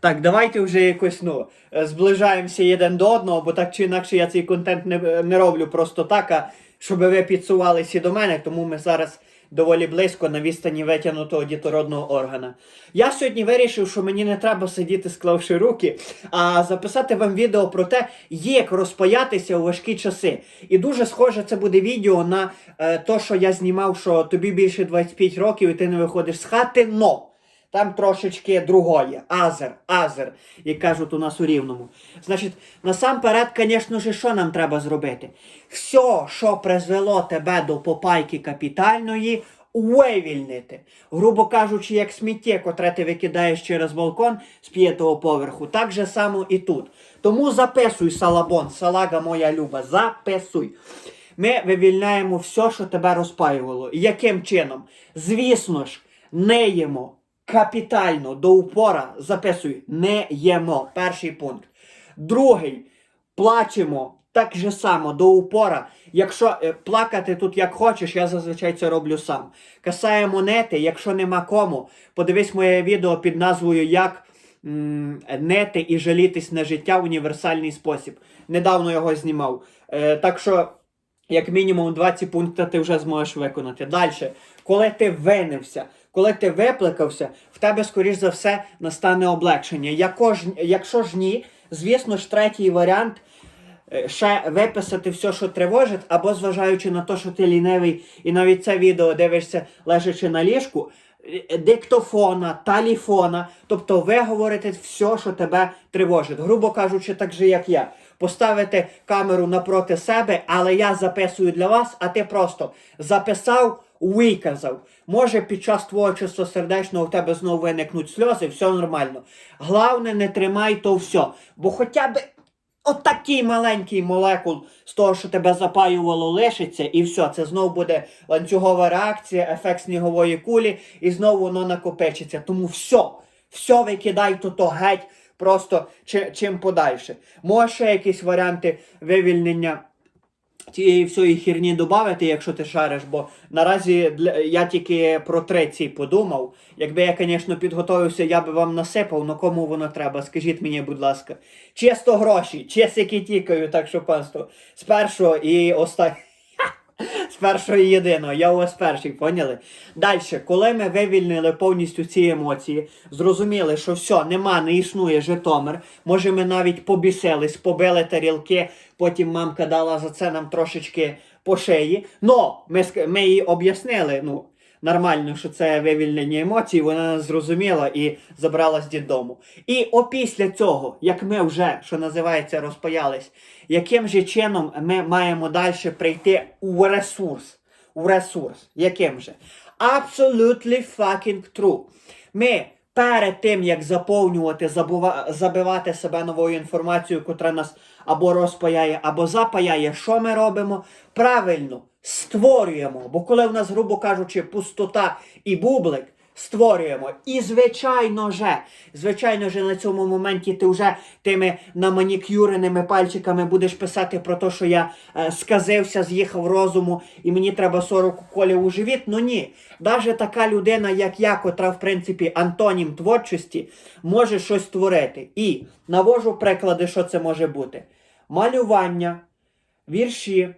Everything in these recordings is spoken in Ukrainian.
Так, давайте вже якось ну, е, зближаємося один до одного, бо так чи інакше я цей контент не, не роблю просто так, а щоб ви підсувалися до мене, тому ми зараз доволі близько на відстані витягнутого дітородного органа. Я сьогодні вирішив, що мені не треба сидіти, склавши руки, а записати вам відео про те, як розпаятися у важкі часи. І дуже схоже це буде відео на е, то, що я знімав, що тобі більше 25 років і ти не виходиш з хати, но. Там трошечки другое. Азер, азер, як кажуть у нас у рівному. Значить, насамперед, звісно ж, що нам треба зробити? Все, що призвело тебе до попайки капітальної, вивільнити. Грубо кажучи, як сміття, котре ти викидаєш через балкон з п'ятого поверху, так же само і тут. Тому записуй, салабон, салага моя люба, записуй. Ми вивільняємо все, що тебе розпаювало. Яким чином? Звісно ж, не їмо капітально до упора. Записуй, не їмо. Перший пункт. Другий, плачемо так же само до упора. Якщо е, плакати тут як хочеш, я зазвичай це роблю сам. Касає монети, якщо нема кому, подивись моє відео під назвою Як м, нети і жалітись на життя в універсальний спосіб. Недавно його знімав. Е, так що, як мінімум, 20 пунктів ти вже зможеш виконати. Далі, коли ти винився, коли ти виплакався, в тебе, скоріш за все, настане облегшення. Якщо ж ні, звісно ж, третій варіант е, ще виписати все, що тривожить, або зважаючи на те, що ти лінивий, і навіть це відео дивишся, лежачи на ліжку, е, диктофона, таліфона, тобто виговорити все, що тебе тривожить. Грубо кажучи, так же, як я. Поставити камеру напроти себе, але я записую для вас, а ти просто записав, виказав. Може під час твого чистосердечного у тебе знову виникнуть сльози, все нормально. Главне, не тримай то все. Бо хоча б отакий маленький молекул з того, що тебе запаювало, лишиться, і все, це знову буде ланцюгова реакція, ефект снігової кулі, і знову воно накопичиться. Тому все, все викидай то, то геть, просто чим подальше. Може якісь варіанти вивільнення цієї всієї херні додати, якщо ти шариш, бо наразі для, я тільки про третій подумав. Якби я, звісно, підготовився, я би вам насипав, але кому воно треба, скажіть мені, будь ласка. Чисто гроші, чесики тікаю, так що панство. З першого і останнього. З першого єдиного, я у вас перший, поняли? Далі, коли ми вивільнили повністю ці емоції, зрозуміли, що все, нема, не існує Житомир. Може, ми навіть побісились, побили тарілки, потім мамка дала за це нам трошечки по шиї. Но ми, ми їй об'яснили, ну, нормально, що це вивільнення емоцій, вона зрозуміла і забрала з дідому. І опісля цього, як ми вже, що називається, розпаялись, яким же чином ми маємо далі прийти у ресурс? У ресурс. Яким же? Absolutely fucking true. Ми перед тим, як заповнювати, забува- забивати себе новою інформацією, котра нас або розпаяє, або запаяє, що ми робимо? Правильно, створюємо. Бо коли в нас, грубо кажучи, пустота і бублик, створюємо. І звичайно же, звичайно же, на цьому моменті ти вже тими наманікюреними пальчиками будеш писати про те, що я е, сказився, з'їхав розуму, і мені треба 40 колів у живіт. Ну ні. Навіть така людина, як я, котра, в принципі, антонім творчості, може щось створити. І навожу приклади, що це може бути. Малювання, вірші,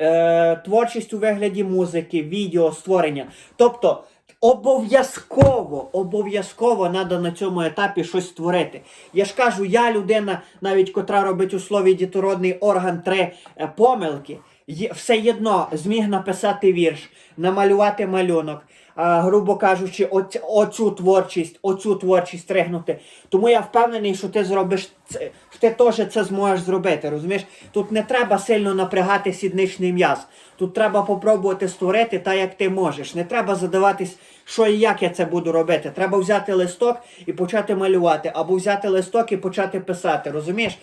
е, творчість у вигляді музики, відео, створення. Тобто обов'язково, обов'язково треба на цьому етапі щось створити. Я ж кажу, я людина, навіть котра робить у слові дітородний орган три е, помилки, є- все одно зміг написати вірш, намалювати малюнок. Грубо кажучи, оць- оцю творчість, оцю творчість тригнути. Тому я впевнений, що ти зробиш це, ти теж це зможеш зробити. Розумієш? Тут не треба сильно напрягати сідничний м'яз. Тут треба попробувати створити так, як ти можеш. Не треба задаватись, що і як я це буду робити. Треба взяти листок і почати малювати, або взяти листок і почати писати. Розумієш?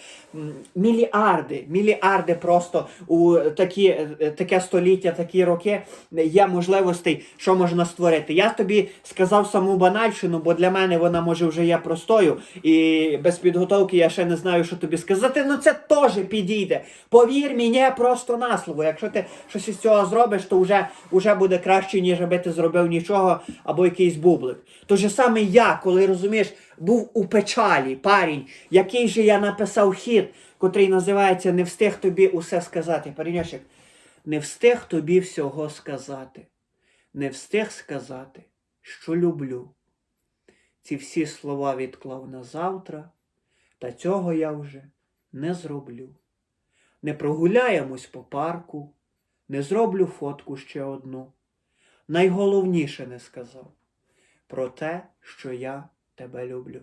Мільярди, мільярди просто у такі, е, таке століття, такі роки є можливостей, що можна створити. Я тобі сказав саму банальщину, бо для мене вона може вже є простою, і без підготовки я ще не знаю, що тобі сказати. Ну це теж підійде. Повір мені просто на слово. Якщо ти щось із цього зробиш, то вже, вже буде краще, ніж аби ти зробив нічого, або якийсь бублик. То же саме я, коли розумієш, був у печалі, парень, який же я написав хід, котрий називається Не встиг тобі усе сказати. Паріньочек, не встиг тобі всього сказати. Не встиг сказати, що люблю. Ці всі слова відклав на завтра, та цього я вже не зроблю. Не прогуляємось по парку, не зроблю фотку ще одну. Найголовніше не сказав про те, що я тебе люблю.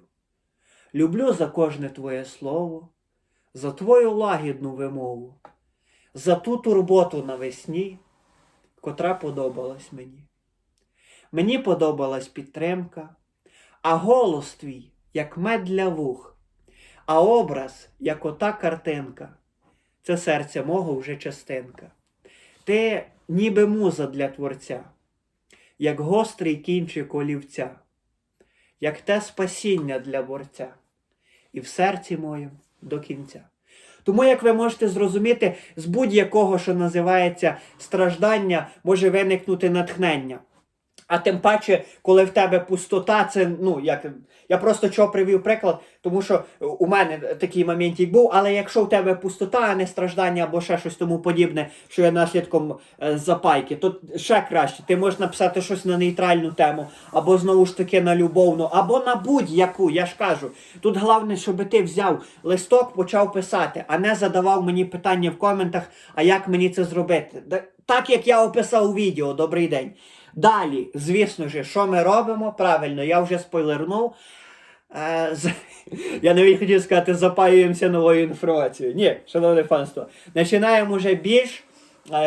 Люблю за кожне твоє слово, за твою лагідну вимову, за ту турботу навесні, котра подобалась мені. Мені подобалась підтримка, а голос твій, як мед для вух, а образ, як ота картинка. Це серця мого вже частинка. Ти ніби муза для творця, як гострий кінчик олівця, як те спасіння для борця, і в серці моєму до кінця. Тому, як ви можете зрозуміти, з будь-якого, що називається страждання, може виникнути натхнення. А тим паче, коли в тебе пустота, це ну як я просто чого привів приклад, тому що у мене такий моментик був. Але якщо в тебе пустота, а не страждання або ще щось тому подібне, що є наслідком е, запайки, то ще краще. Ти можеш написати щось на нейтральну тему, або знову ж таки на любовну, або на будь-яку. Я ж кажу. Тут головне, щоб ти взяв листок, почав писати, а не задавав мені питання в коментах, а як мені це зробити. Так як я описав у відео, добрий день. Далі, звісно ж, що ми робимо? Правильно, я вже спойлернув. Е, Я навіть хотів сказати, запаюємося новою інформацією. Ні, шановне панство, починаємо вже більш,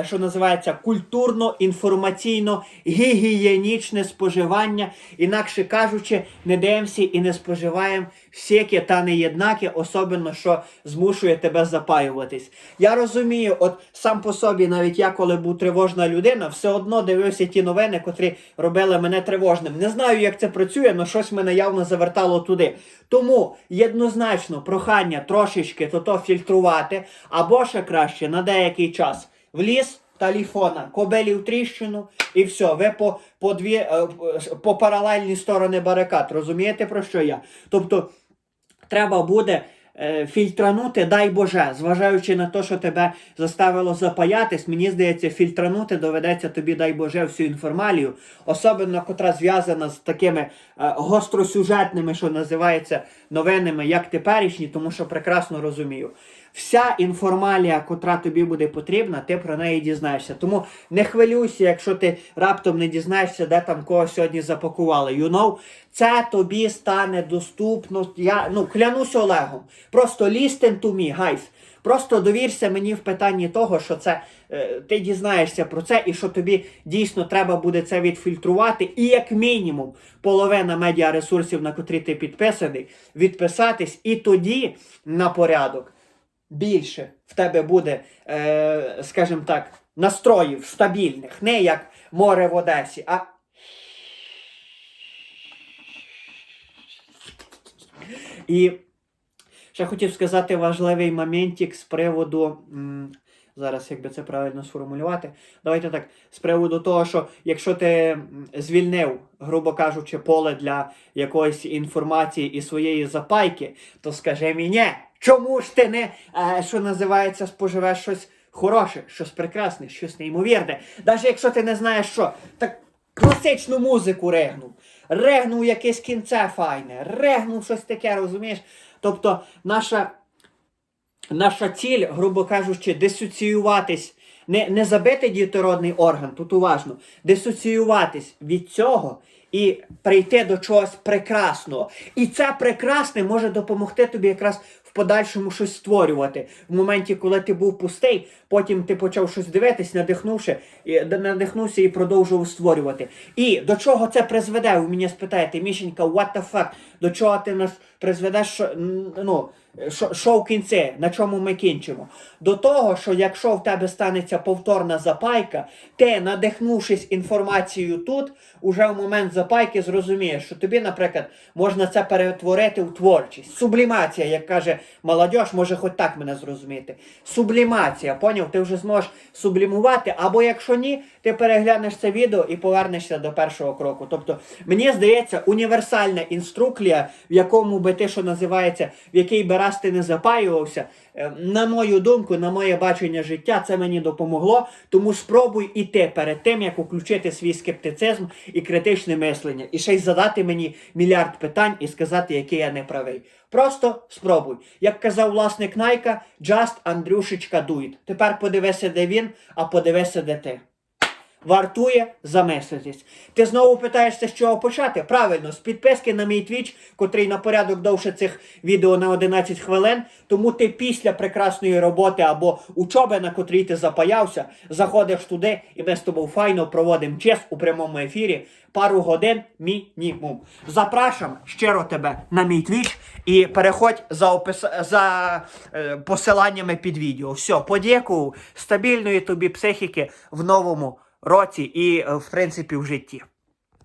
що називається, культурно-інформаційно-гігієнічне споживання. Інакше кажучи, не дивимося і не споживаємо всяке та неєднаке, особливо, що змушує тебе запаюватись. Я розумію, от сам по собі, навіть я, коли був тривожна людина, все одно дивився ті новини, котрі робили мене тривожним. Не знаю, як це працює, але щось мене явно завертало туди. Тому єднозначно прохання трошечки то-то фільтрувати, або ще краще на деякий час в ліс. Телефона, кобелі в тріщину, і все. Ви по, по, дві, е, по паралельні сторони барикад. Розумієте про що я? Тобто треба буде е, фільтранути, дай Боже, зважаючи на те, що тебе заставило запаятись, мені здається, фільтранути доведеться тобі, дай Боже, всю інформалію, особливо, котра зв'язана з такими е, гостросюжетними, що називається, новинами, як теперішні, тому що прекрасно розумію. Вся інформалія, котра тобі буде потрібна, ти про неї дізнаєшся. Тому не хвилюйся, якщо ти раптом не дізнаєшся, де там кого сьогодні запакували. You know, це тобі стане доступно. Я ну клянусь Олегом. Просто listen to me, guys. Просто довірся мені в питанні того, що це е, ти дізнаєшся про це, і що тобі дійсно треба буде це відфільтрувати, і як мінімум половина медіаресурсів, на котрі ти підписаний, відписатись, і тоді на порядок більше в тебе буде, е, скажімо так, настроїв стабільних, не як море в Одесі, а. І ще хотів сказати важливий моментик з приводу. Зараз, як би це правильно сформулювати. Давайте так, з приводу того, що якщо ти звільнив, грубо кажучи, поле для якоїсь інформації і своєї запайки, то скажи мені, чому ж ти не, е, що називається, споживеш щось хороше, щось прекрасне, щось неймовірне. Навіть якщо ти не знаєш що, так класичну музику регнув, регнув якесь кінце файне, регнув щось таке, розумієш? Тобто наша наша ціль, грубо кажучи, дисоціюватись, не, не забити дітородний орган, тут уважно, дисоціюватись від цього і прийти до чогось прекрасного. І це прекрасне може допомогти тобі якраз в подальшому щось створювати. В моменті, коли ти був пустий, потім ти почав щось дивитись, надихнувши, надихнувся і продовжував створювати. І до чого це призведе? Ви мене спитаєте, Мішенька, what the fuck? До чого ти нас призведеш? Ну, що, що в кінці, на чому ми кінчимо? До того, що якщо в тебе станеться повторна запайка, ти, надихнувшись інформацією тут, уже в момент запайки зрозумієш, що тобі, наприклад, можна це перетворити в творчість. Сублімація, як каже молодь може хоч так мене зрозуміти. Сублімація, поняв? Ти вже зможеш сублімувати, або якщо ні, ти переглянеш це відео і повернешся до першого кроку. Тобто, мені здається, універсальна інструкція, в якому би ти, що називається, в який би раз ти не запаювався, е, на мою думку, на моє бачення життя, це мені допомогло. Тому спробуй іти перед тим, як включити свій скептицизм і критичне мислення, і ще й задати мені мільярд питань і сказати, який я не правий. Просто спробуй. Як казав власник Найка, just Андрюшечка it. Тепер подивися, де він, а подивися, де ти. Вартує замислитись. Ти знову питаєшся, з чого почати? Правильно, з підписки на мій твіч, котрий на порядок довше цих відео на 11 хвилин. Тому ти після прекрасної роботи або учоби, на котрій ти запаявся, заходиш туди, і ми з тобою файно проводимо час у прямому ефірі. Пару годин мінімум. Запрашам щиро тебе на мій твіч і переходь за опис... за е, посиланнями під відео. Все, подякував. Стабільної тобі психіки в новому році і, е, в принципі, в житті.